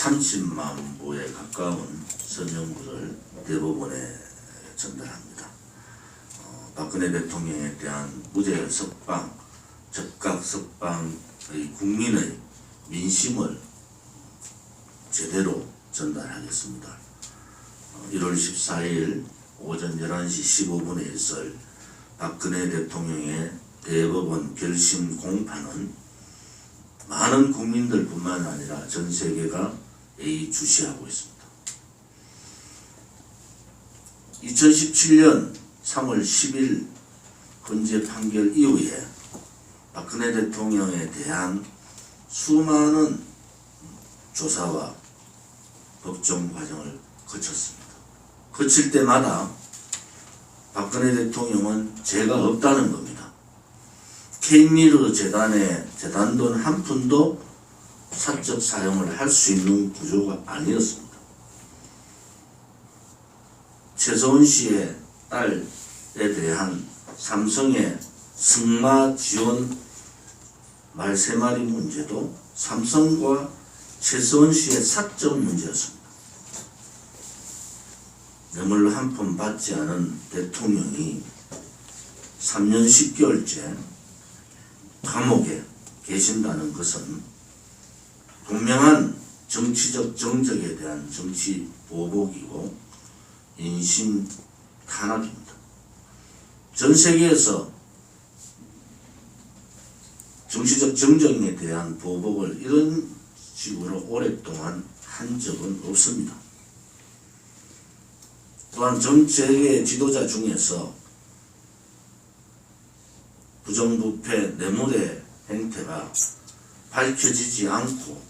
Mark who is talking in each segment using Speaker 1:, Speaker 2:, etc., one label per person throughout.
Speaker 1: 30만 부에 가까운 서명부를 대법원에 전달합니다. 어, 박근혜 대통령에 대한 무죄 석방, 적각 석방의 국민의 민심을 제대로 전달하겠습니다. 어, 1월 14일 오전 11시 15분에 있을 박근혜 대통령의 대법원 결심 공판은 많은 국민들뿐만 아니라 전 세계가 예의주시하고 있습니다. 2017년 3월 10일 헌재 판결 이후에 박근혜 대통령에 대한 수많은 조사와 법정 과정을 거쳤습니다. 거칠 때마다 박근혜 대통령은 죄가 없다는 겁니다. 케이미르 재단의 재단돈 한 푼도 사적 사용을 할 수 있는 구조가 아니었습니다. 최소은 씨의 딸에 대한 삼성의 승마 지원 말세 마리 문제도 삼성과 최소은 씨의 사적 문제였습니다. 뇌물 한 푼 받지 않은 대통령이 3년 10개월째 감옥에 계신다는 것은 분명한 정치적 정적에 대한 정치 보복이고 인심 탄압입니다. 전 세계에서 정치적 정적에 대한 보복을 이런 식으로 오랫동안 한 적은 없습니다. 또한 전 세계 지도자 중에서 부정부패 뇌물의 행태가 밝혀지지 않고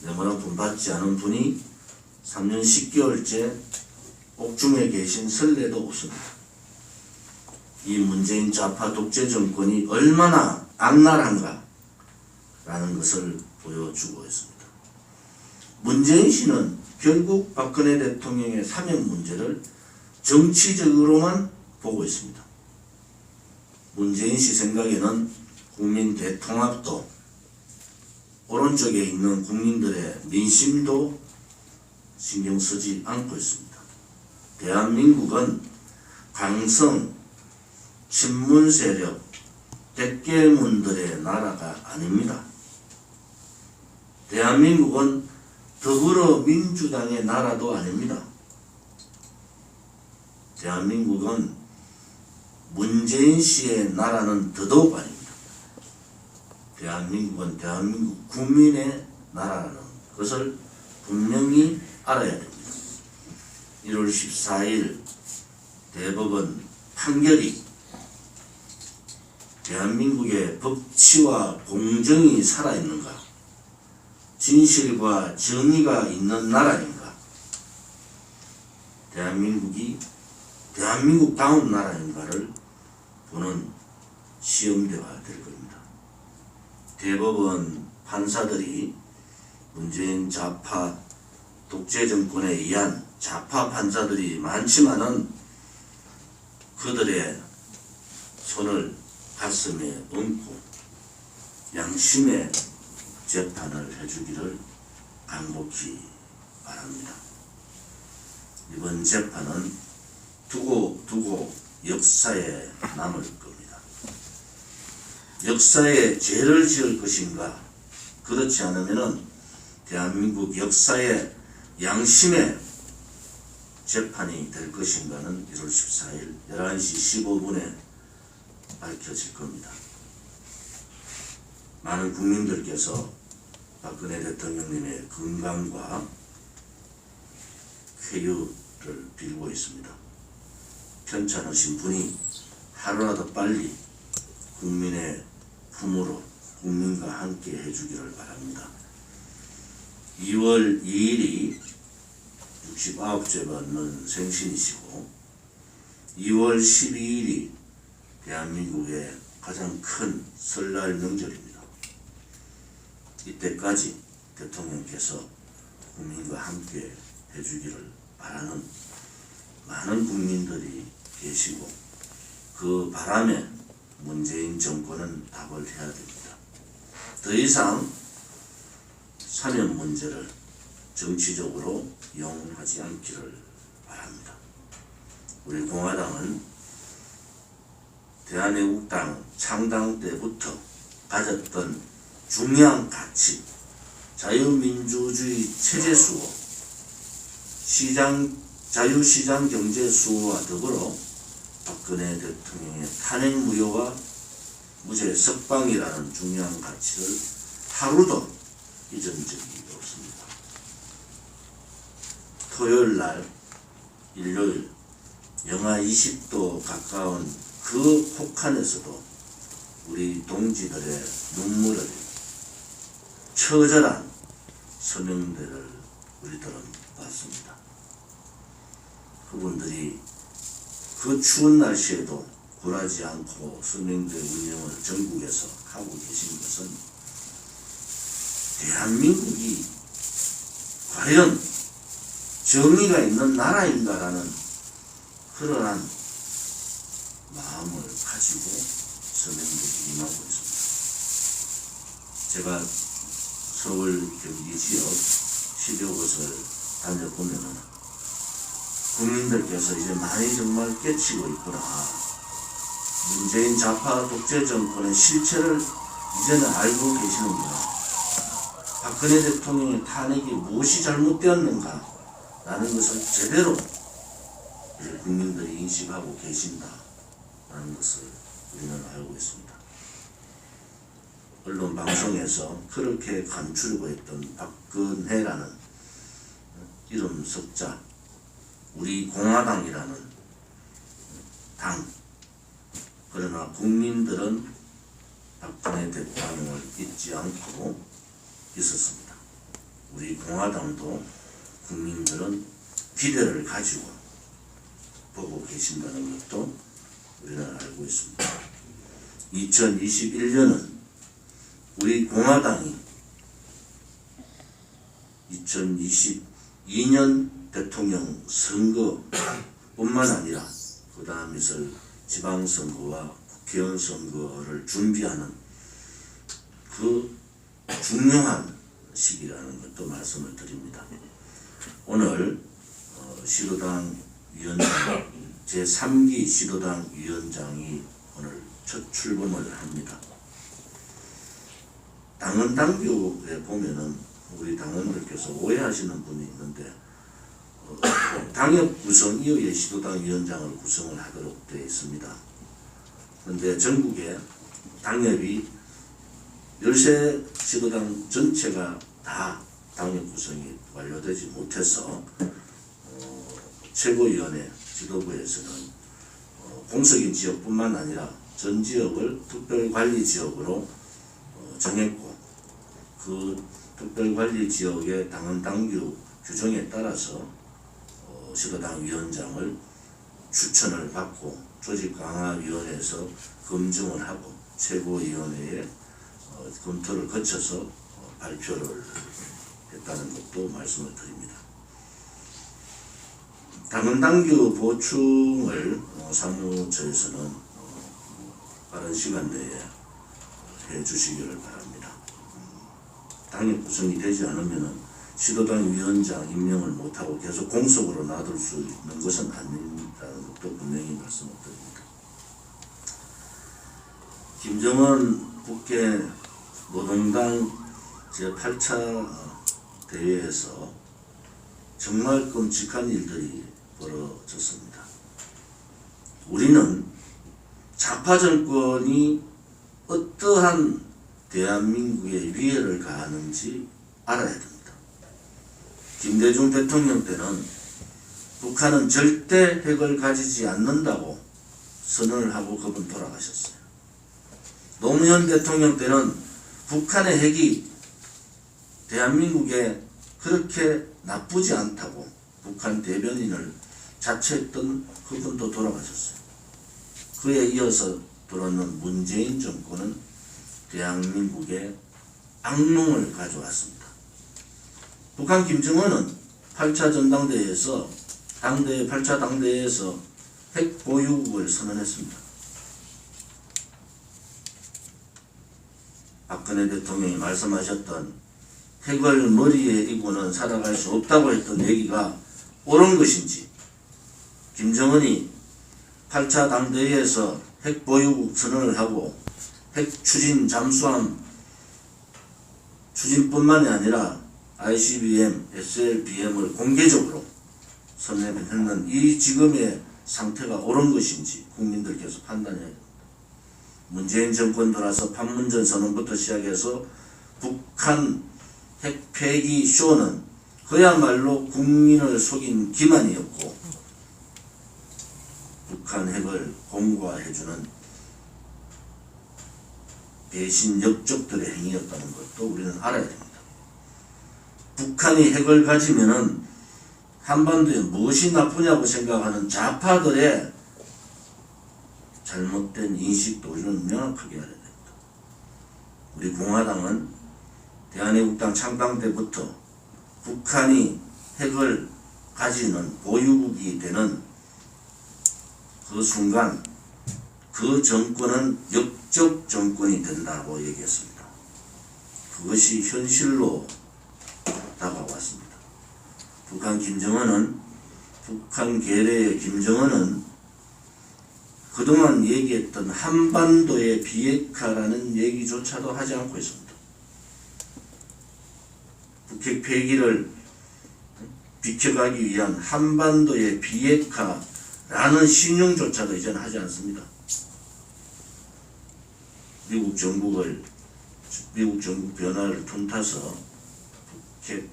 Speaker 1: 뇌물 한푼 받지 않은 분이 3년 10개월째 옥중에 계신 선례도 없습니다. 이 문재인 좌파 독재 정권이 얼마나 악랄한가 라는 것을 보여주고 있습니다. 문재인 씨는 결국 박근혜 대통령의 사면 문제를 정치적으로만 보고 있습니다. 문재인 씨 생각에는 국민 대통합도 오른쪽에 있는 국민들의 민심도 신경 쓰지 않고 있습니다. 대한민국은 강성 친문 세력 백개문들의 나라가 아닙니다. 대한민국은 더불어민주당의 나라도 아닙니다. 대한민국은 문재인 씨의 나라는 더더욱 아닙니다. 대한민국은 대한민국 국민의 나라라는 것을 분명히 알아야 됩니다. 1월 14일 대법원 판결이 대한민국의 법치와 공정이 살아있는가? 진실과 정의가 있는 나라인가? 대한민국이 대한민국 다운 나라인가를 보는 시험대가 될 겁니다. 대법원 판사들이 문재인 좌파 독재 정권에 의한 좌파 판사들이 많지만은 그들의 손을 가슴에 얹고 양심의 재판을 해주기를 간곡히 바랍니다. 이번 재판은 두고 두고 역사에 남을 겁니다. 역사에 죄를 지을 것인가 그렇지 않으면은 대한민국 역사의 양심의 재판이 될 것인가는 1월 14일 11시 15분에 밝혀질 겁니다. 많은 국민들께서 박근혜 대통령님의 건강과 쾌유를 빌고 있습니다. 편찮으신 분이 하루라도 빨리 국민의 품으로 국민과 함께 해주기를 바랍니다. 2월 2일이 69째 받는 생신이시고 2월 12일이 대한민국의 가장 큰 설날 명절입니다. 이때까지 대통령께서 국민과 함께 해주기를 바라는 많은 국민들이 계시고 그 바람에 문재인 정권은 답을 해야 됩니다. 더 이상 사면 문제를 정치적으로 이용하지 않기를 바랍니다. 우리 공화당은 대한애국당 창당 때부터 가졌던 중요한 가치, 자유민주주의 체제 수호, 시장 자유시장 경제 수호와 더불어 박근혜 대통령의 탄핵 무효와 무죄 석방이라는 중요한 가치를 하루도 잊은 적이 없습니다. 토요일 날, 일요일 영하 20도 가까운 그 혹한에서도 우리 동지들의 눈물을 처절한 서명대를 우리들은 봤습니다. 그분들이 그 추운 날씨에도 굴하지 않고 서명대 운영을 전국에서 하고 계신 것은 대한민국이 과연 정의가 있는 나라인가라는 그러한 마음을 가지고 서명들이 임하고 있습니다. 제가 서울 경기 지역 10여 곳을 다녀보면은 국민들께서 이제 많이 정말 깨치고 있구나. 문재인 좌파 독재 정권의 실체를 이제는 알고 계시는구나. 박근혜 대통령의 탄핵이 무엇이 잘못되었는가? 라는 것을 제대로 국민들이 인식하고 계신다 라는 것을 우리는 알고 있습니다. 언론 방송에서 그렇게 감추려고 했던 박근혜라는 이름 석자, 우리 공화당이라는 당, 그러나 국민들은 박근혜 대통령을 잊지 않고 있었습니다. 우리 공화당도 국민들은 기대를 가지고 보고 계신다는 것도 우리는 알고 있습니다. 2021년은 우리 공화당이 2022년 대통령 선거뿐만 아니라 그 다음 있을 지방선거와 국회의원 선거를 준비하는 그 중요한 시기라는 것도 말씀을 드립니다. 오늘 어, 시도당 위원장 제3기 시도당 위원장이 오늘 첫 출범을 합니다. 당원 당규에 보면은 우리 당원들께서 오해하시는 분이 있는데 어, 당협 구성 이후에 시도당 위원장을 구성을 하도록 되어 있습니다. 그런데 전국에 당협이 열세 시도당 전체가 다 당협 구성이 완료되지 못해서 어, 최고위원회 지도부에서는 어, 공석인 지역뿐만 아니라 전 지역을 특별관리 지역으로 어, 정했고 그 특별관리 지역의 당원 당규 규정에 따라서 어, 시도당 위원장을 추천을 받고 조직강화위원회에서 검증을 하고 최고위원회에 어, 검토를 거쳐서 어, 발표를 했다는 것도 말씀을 드립니다. 당원 당규 보충을 어, 사무처에서는 어, 빠른 시간 내에 해 주시기를 바랍니다. 당협 구성이 되지 않으면은 시도당 위원장 임명을 못하고 계속 공석으로 놔둘 수 있는 것은 아닌다는 것도 분명히 말씀을 드립니다. 김정은 국회 노동당 제8차 대회에서 정말 끔찍한 일들이 벌어졌습니다. 우리는 좌파 정권이 어떠한 대한민국에 위해를 가하는지 알아야 됩니다. 김대중 대통령 때는 북한은 절대 핵을 가지지 않는다고 선언을 하고 그분 돌아가셨어요. 노무현 대통령 때는 북한의 핵이 대한민국에 그렇게 나쁘지 않다고 북한 대변인을 자처했던 그분도 돌아가셨어요. 그에 이어서 들어오는 문재인 정권은 대한민국에 악몽을 가져왔습니다. 북한 김정은은 8차 전당대회에서 당대 8차 당대회에서 핵 보유국을 선언했습니다. 박근혜 대통령이 말씀하셨던 핵을 머리에 이고는 살아갈 수 없다고 했던 얘기가 옳은 것인지 김정은이 8차 당대회에서 핵 보유국 선언을 하고 핵 추진 잠수함 추진뿐만이 아니라 ICBM, SLBM을 공개적으로 선언했는 이 지금의 상태가 옳은 것인지 국민들께서 판단해야 됩니다. 문재인 정권 들어서 판문점 선언부터 시작해서 북한 핵 폐기 쇼는 그야말로 국민을 속인 기만이었고 북한 핵을 공고화해주는 배신 역적들의 행위였다는 것도 우리는 알아야 됩니다. 북한이 핵을 가지면은 한반도에 무엇이 나쁘냐고 생각하는 좌파들의 잘못된 인식도 우리는 명확하게 알아야 됩니다. 우리 공화당은 대한애국당 창당 때부터 북한이 핵을 가지는 보유국이 되는 그 순간 그 정권은 역적 정권이 된다고 얘기했습니다. 그것이 현실로 다가왔습니다. 북한 김정은은 북한 계례의 김정은은 그동안 얘기했던 한반도의 비핵화라는 얘기조차도 하지 않고 있습니다. 북핵 폐기를 비켜가기 위한 한반도의 비핵화라는 신용조차도 이제는 하지 않습니다. 미국 정국을 미국 정국 변화를 틈타서 북핵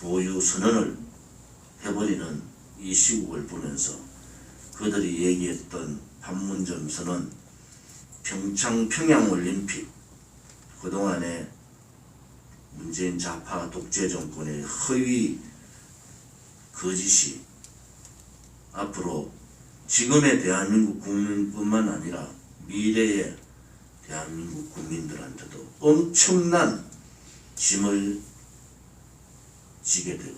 Speaker 1: 보유 선언을 해버리는 이 시국을 보면서 그들이 얘기했던 판문점 선언, 평창 평양 올림픽 그동안에 문재인 좌파 독재 정권의 허위 거짓이 앞으로 지금의 대한민국 국민뿐만 아니라 미래의 대한민국 국민들한테도 엄청난 짐을 지게 되고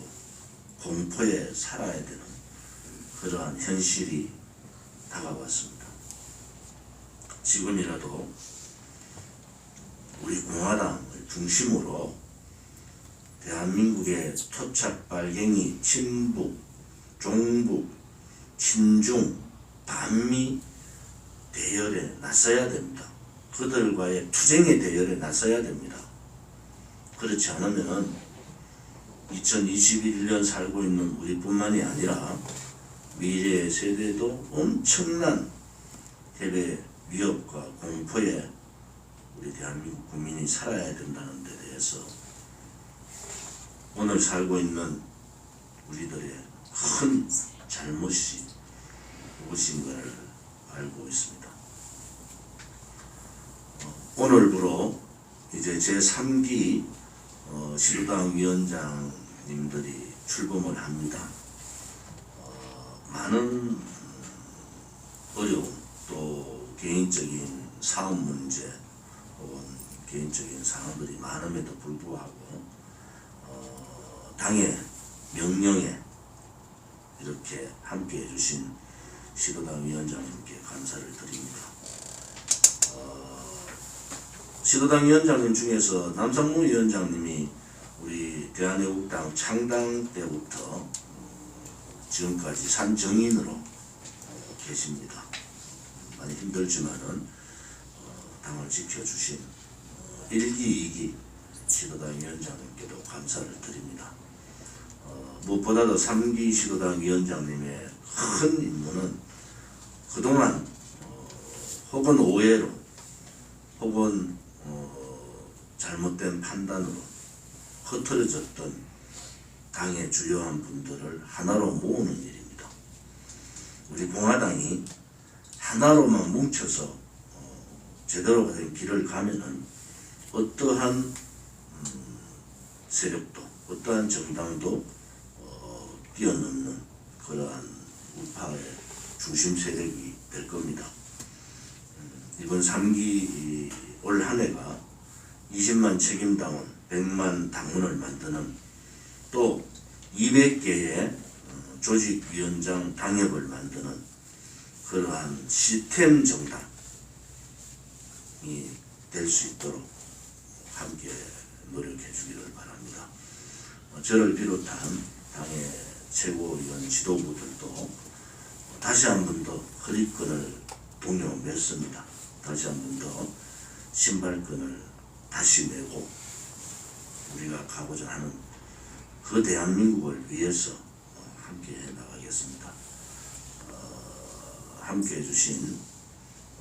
Speaker 1: 공포에 살아야 되는 그러한 현실이 다가왔습니다. 지금이라도 우리 공화당을 중심으로 대한민국의 토착 빨갱이 친북, 종북, 친중, 반미 대열에 나서야 됩니다. 그들과의 투쟁의 대열에 나서야 됩니다. 그렇지 않으면은 2021년 살고 있는 우리뿐만이 아니라 미래의 세대도 엄청난 해외 위협과 공포에 우리 대한민국 국민이 살아야 된다는 데 대해서 오늘 살고 있는 우리들의 큰 잘못이 무엇인가를 알고 있습니다. 어, 오늘부로 이제 제3기 어, 시도당 위원장 님들이 출범을 합니다. 어, 많은 어려움 또 개인적인 사업 문제 혹은 개인적인 상황들이 많음에도 불구하고 어, 당의 명령에 이렇게 함께 해 주신 시도당 위원장님께 감사를 드립니다. 어, 시도당 위원장님 중에서 남상무 위원장님이 대한애국당 창당 때부터 어, 지금까지 산정인으로 어, 계십니다. 많이 힘들지만은 어, 당을 지켜주신 어, 1기, 2기 시도당 위원장님께도 감사를 드립니다. 어, 무엇보다도 3기 시도당 위원장님의 큰 임무는 그동안 어, 혹은 오해로 혹은 어, 잘못된 판단으로 흩어졌던 당의 주요한 분들을 하나로 모으는 일입니다. 우리 공화당이 하나로만 뭉쳐서 어, 제대로 된 길을 가면은 어떠한 음, 세력도 어떠한 정당도 어, 뛰어넘는 그러한 우파의 중심 세력이 될 겁니다. 음, 이번 3기 올 한 해가 20만 책임당원, 100만 당원을 만드는 또 200개의 어, 조직위원장 당협을 만드는 그러한 시스템 정당이 될 수 있도록 함께 노력해 주기를 바랍니다. 어, 저를 비롯한 당의 최고위원 지도부들도 다시 한 번 더 허리끈을 동요 맸습니다. 다시 한 번 더 신발끈을 다시 메고 우리가 가고자 하는 그 대한민국을 위해서 어, 함께 해 나가겠습니다. 어, 함께 해주신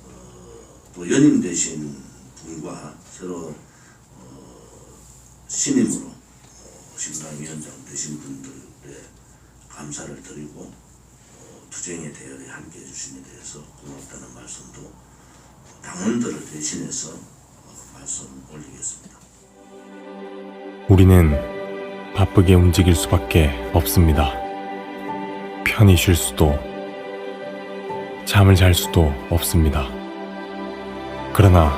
Speaker 1: 어, 또 연임 되신 분과 새로 어, 신임으로 어, 신당위원장 되신 분들의 감사를 드리고 어, 투쟁의 대열에 함께 해주심에 대해서 고맙다는 말씀도 어, 당원들을 대신해서 어, 말씀 올리겠습니다.
Speaker 2: 우리는 바쁘게 움직일 수밖에 없습니다. 편히 쉴 수도, 잠을 잘 수도 없습니다. 그러나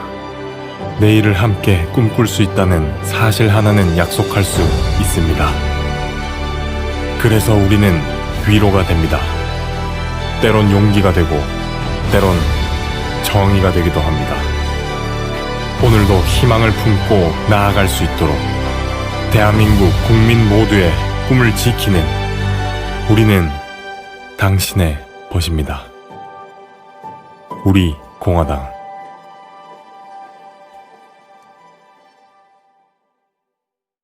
Speaker 2: 내일을 함께 꿈꿀 수 있다는 사실 하나는 약속할 수 있습니다. 그래서 우리는 위로가 됩니다. 때론 용기가 되고, 때론 정의가 되기도 합니다. 오늘도 희망을 품고 나아갈 수 있도록 대한민국 국민 모두의 꿈을 지키는 우리는 당신의 벗입니다. 우리 공화당